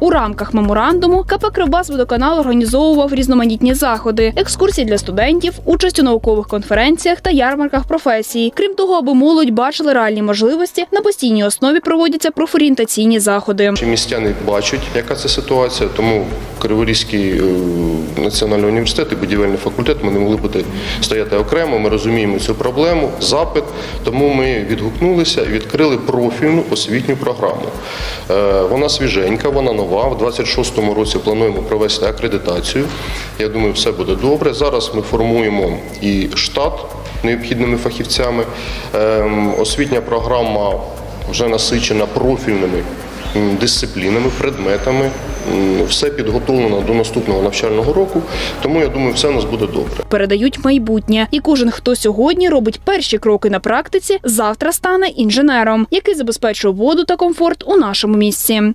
У рамках меморандуму КП «Кривбасводоканал» організовував різноманітні заходи, екскурсії для студентів, участь у наукових конференціях та ярмарках професії. Крім того, аби молодь бачили реальні можливості, на постійній основі проводяться профорієнтаційні заходи. Містяни бачать, яка це ситуація, тому Криворізький е, національний університет і будівельний факультет ми не могли бути стояти окремо. Ми розуміємо цю проблему, запит. Тому ми відгукнулися і відкрили профільну освітню програму. Е, Вона свіженька, вона нова. В 26-му році плануємо провести акредитацію. Я думаю, все буде добре. Зараз ми формуємо і штат необхідними фахівцями. Ем, Освітня програма вже насичена профільними дисциплінами, предметами. Все підготовлено до наступного навчального року, тому я думаю, все у нас буде добре. Передають майбутнє, і кожен, хто сьогодні робить перші кроки на практиці, завтра стане інженером, який забезпечує воду та комфорт у нашому місці.